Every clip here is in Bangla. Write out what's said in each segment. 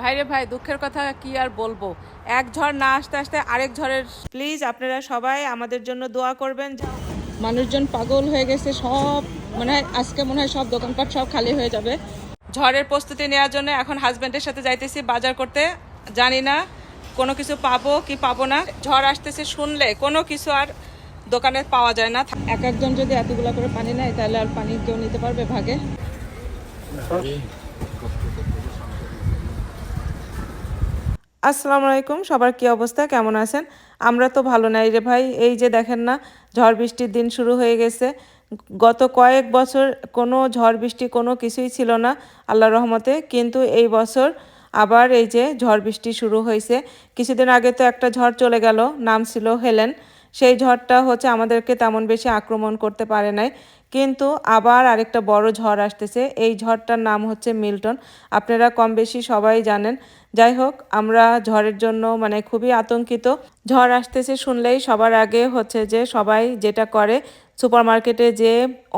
ভাইরে ভাই দুঃখের কথা কি আর বলব? এক ঝড় না আসতে আসতে আরেক ঝড়ের প্লিজ আপনারা সবাই আমাদের জন্য দোয়া করবেন মানুষজন পাগল হয়ে গেছে সব মনে হয় আজকে মনে হয় সব দোকানপাট সব খালি হয়ে যাবে। ঝড়ের প্রস্তুতি নেওয়ার জন্য এখন হাজব্যান্ডের সাথে যাইতেছি বাজার করতে। জানি না কোনো কিছু পাবো কি পাবো না। ঝড় আসতেছে শুনলে কোনো কিছু আর দোকানে পাওয়া যায় না। এক একজন যদি এতগুলো করে পানি নেয় তাহলে আর পানি কেউ নিতে পারবে ভাগে? আসসালামু আলাইকুম, সবার কি অবস্থা? কেমন আছেন? আমরা তো ভালো নাই রে ভাই। এই যে দেখেন না, ঝড় বৃষ্টির দিন শুরু হয়ে গেছে। গত কয়েক বছর কোনো ঝড় বৃষ্টি কোনো কিছুই ছিল না আল্লাহ রহমতে। কিন্তু এই বছর আবার এই যে ঝড় বৃষ্টি শুরু হয়েছে। কিছুদিন আগে তো একটা ঝড় চলে গেল, নাম ছিল হেলেন। সেই ঝড়টা হচ্ছে আমাদেরকে তেমন বেশি আক্রমণ করতে পারে নাই। কিন্তু আবার আরেকটা বড় ঝড় আসতেছে। এই ঝড়টার নাম হচ্ছে মিল্টন। আপনারা কম বেশি সবাই জানেন। যাই হোক, আমরা ঝড়ের জন্য মানে খুবই আতঙ্কিত। ঝড় আসতেছে শুনলেই সবার আগে হচ্ছে যে সবাই যেটা করে সুপার মার্কেটে যে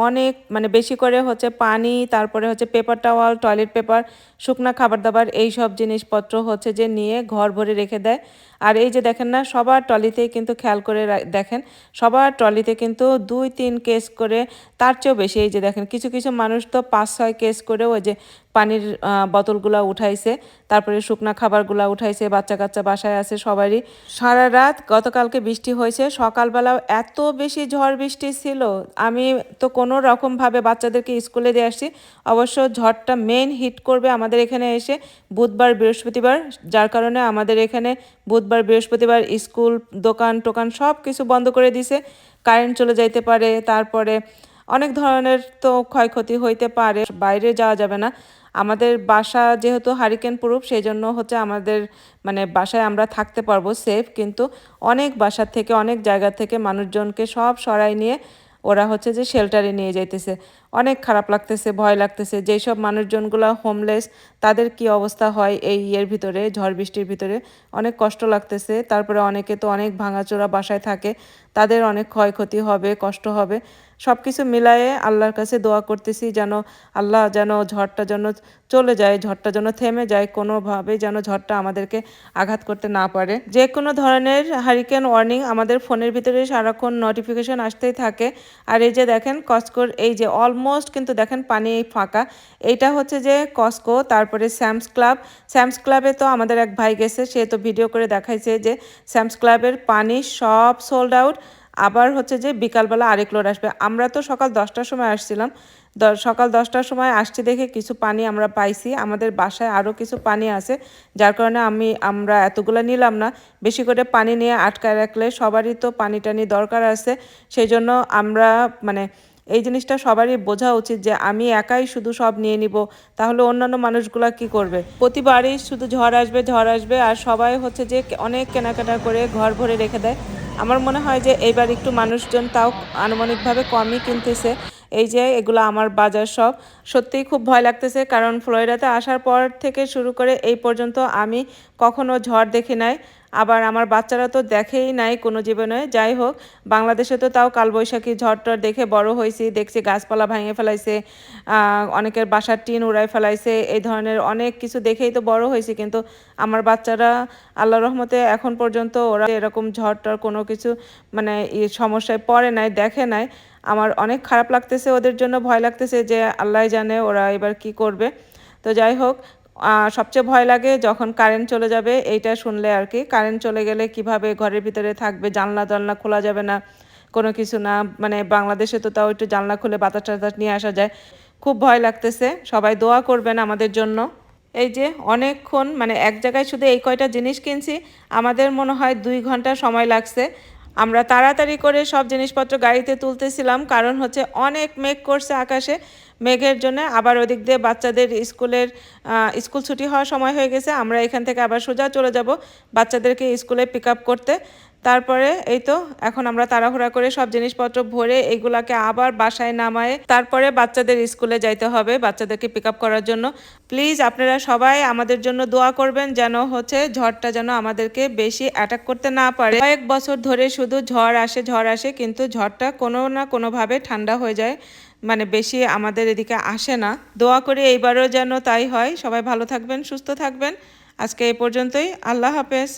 অনেক মানে বেশি করে হচ্ছে পানি, তারপরে হচ্ছে পেপার টাওয়াল, টয়লেট পেপার, শুকনা খাবার দাবার এই সব জিনিসপত্র হচ্ছে যে নিয়ে ঘর ভরে রেখে দেয়। আর এই যে দেখেন না, সবার ট্রলিতেই কিন্তু খেয়াল করে দেখেন, সবার ট্রলিতে কিন্তু দুই, তিন কেস করে, তার চেয়েও বেশি। এই যে দেখেন, কিছু কিছু মানুষ তো পাঁচ, ছয় কেস করে ওই যে পানির বোতলগুলা উঠাইছে, তারপরে শুকনা খাবারগুলা উঠাইছে বাচ্চা কাচ্চা বাসায় আছে সবারই। সারা রাত গতকালকে বৃষ্টি হয়েছে, সকালবেলাও এত বেশি ঝড় বৃষ্টি ছিল। আমি তো কোনো রকমভাবে বাচ্চাদেরকে স্কুলে দিয়ে আসছি, অবশ্য ঝড়টা মেন হিট করবে আমাদের এখানে এসে বুধবার, বৃহস্পতিবার, যার কারণে আমাদের এখানে বুধবার, বৃহস্পতিবার স্কুল দোকান টোকান সব কিছু বন্ধ করে দিছে। কারেন্ট চলে যাইতে পারে, তারপরে অনেক ধরনের তো ক্ষয়ক্ষতি হইতে পারে, বাইরে যাওয়া যাবে না। আমাদের বাসা যেহেতু হারিকেন প্রুফ সেই জন্য হচ্ছে আমাদের মানে বাসায় আমরা থাকতে পারব সেফ কিন্তু অনেক বাসার থেকে, অনেক জায়গা থেকে মানুষজনকে সব সরাই নিয়ে ওরা হচ্ছে যে শেল্টারে নিয়ে যাইতেছে। অনেক খারাপ লাগতেছে, ভয় লাগতেছে যেই সব মানুষজনগুলো হোমলেস তাদের কি অবস্থা হয় এই ইয়ের ভিতরে, ঝড় বৃষ্টির ভিতরে? অনেক কষ্ট লাগতেছে, তারপরে অনেকে তো অনেক ভাঙাচোরা বাসায় থাকে, তাদের অনেক ক্ষয়ক্ষতি হবে, কষ্ট হবে। সব কিছু মিলায়ে আল্লাহর কাছে দোয়া করতেছি যেন আল্লাহ যেন ঝড়টা যেন চলে যায়, ঝড়টা যেন থেমে যায় কোনোভাবে যেন ঝড়টা আমাদেরকে আঘাত করতে না পারে। যে কোনো ধরনের হারিকেন ওয়ার্নিং আমাদের ফোনের ভিতরে সারাক্ষণ নোটিফিকেশন আসতেই থাকে। আর এই যে দেখেন কসকোর এই যে অলমোস্ট কিন্তু দেখেন পানি ফাঁকা। এইটা হচ্ছে যে কসকো তারপরে স্যামস ক্লাব স্যামস ক্লাবে তো আমাদের এক ভাই গেছে, সে তো ভিডিও করে দেখাইছে যে স্যামস ক্লাবের পানি সব সোল্ড আউট আবার হচ্ছে যে বিকালবেলা আরেক লোড আসবে। আমরা তো সকাল দশটার সময় আসছিলাম। সকাল দশটার সময় আসছি দেখে কিছু পানি আমরা পাইছি। আমাদের বাসায় আরও কিছু পানি আছে, যার কারণে আমি, আমরা এতগুলো নিলাম না। বেশি করে পানি নিয়ে আটকায় রাখলে সবারই তো পানি টানি দরকার আছে। সেই জন্য আমরা মানে এই জিনিসটা সবারই বোঝা উচিত যে আমি একাই শুধু সব নিয়ে নিব, তাহলে অন্যান্য মানুষগুলা কি করবে? প্রতিবারই শুধু ঝড় আসবে ঝড় আসবে, আর সবাই হচ্ছে যে অনেক কেনাকাটা করে ঘর ভরে রেখে দেয়। আমার মনে হয় যে এইবার একটু মানুষজন তাও আনুমানিকভাবে কমই কিনতেছে। এই যে এগুলো আমার বাজার সব। সত্যিই খুব ভয় লাগতেছে কারণ ফ্লোরিডাতে আসার পর থেকে শুরু করে এই পর্যন্ত আমি কখনো ঝড় দেখি নাই। আবার আমার বাচ্চারা তো দেখেই নাই কোনো জীবনে। যাই হোক, বাংলাদেশে তো তাও কালবৈশাখী ঝড়টর দেখে বড় হয়েছি, দেখছি গাছপালা ভাঙে ফেলাইছে অনেকের বাসার টিন উড়াই ফেলাইছে, এই ধরনের অনেক কিছু দেখেই তো বড় হয়েছি। কিন্তু আমার বাচ্চারা আল্লাহ রহমতে এখন পর্যন্ত ওরা এরকম ঝড়টর কোনো কিছু মানে সমস্যায় পড়ে নাই, দেখে নাই। আমার অনেক খারাপ লাগতেছে, ওদের জন্য ভয় লাগতেছে যে আল্লাহ জানে ওরা এবার কি করবে। তো যাই হোক সবচেয়ে ভয় লাগে যখন কারেন্ট চলে যাবে, এইটা শুনলে আর কি। কারেন্ট চলে গেলে কীভাবে ঘরের ভিতরে থাকবে, জানলা জানলা খোলা যাবে না, কোনো কিছু না। মানে বাংলাদেশে তো তাও একটু জানলা খুলে বাতাস টাতাস নিয়ে আসা যায়। খুব ভয় লাগতেছে। সবাই দোয়া করবেন আমাদের জন্য। এই যে অনেকক্ষণ মানে এক জায়গায় শুধু এই কয়টা জিনিস কিনছি, আমাদের মনে হয় দুই ঘণ্টা সময় লাগছে। আমরা তাড়াতাড়ি করে সব জিনিসপত্র গাড়িতে তুলতেছিলাম, কারণ হচ্ছে অনেক মেঘ করছে আকাশে। মেঘের জন্য আবার ওদিক দিয়ে বাচ্চাদের স্কুলের স্কুল ছুটি হওয়ার সময় হয়ে গেছে। আমরা এখান থেকে আবার সোজা চলে যাব বাচ্চাদেরকে স্কুলে পিক করতে। তারপরে এই তো, এখন আমরা তাড়াহুড়া করে সব জিনিসপত্র ভরে এগুলাকে আবার বাসায় নামায় তারপরে বাচ্চাদের স্কুলে যাইতে হবে বাচ্চাদেরকে পিক করার জন্য। প্লিজ আপনারা সবাই আমাদের জন্য দোয়া করবেন যেন হচ্ছে ঝড়টা যেন আমাদেরকে বেশি অ্যাটাক করতে না পারে। কয়েক বছর ধরে শুধু ঝড় আসে ঝড় আসে, কিন্তু ঝড়টা কোনো না কোনোভাবে ঠান্ডা হয়ে যায় মানে বেশি আমাদের এদিকে আসে না। দোয়া করি এইবারও যেন তাই হয়। সবাই ভালো থাকবেন, সুস্থ থাকবেন। আজকে এই পর্যন্তই। আল্লাহ হাফেজ।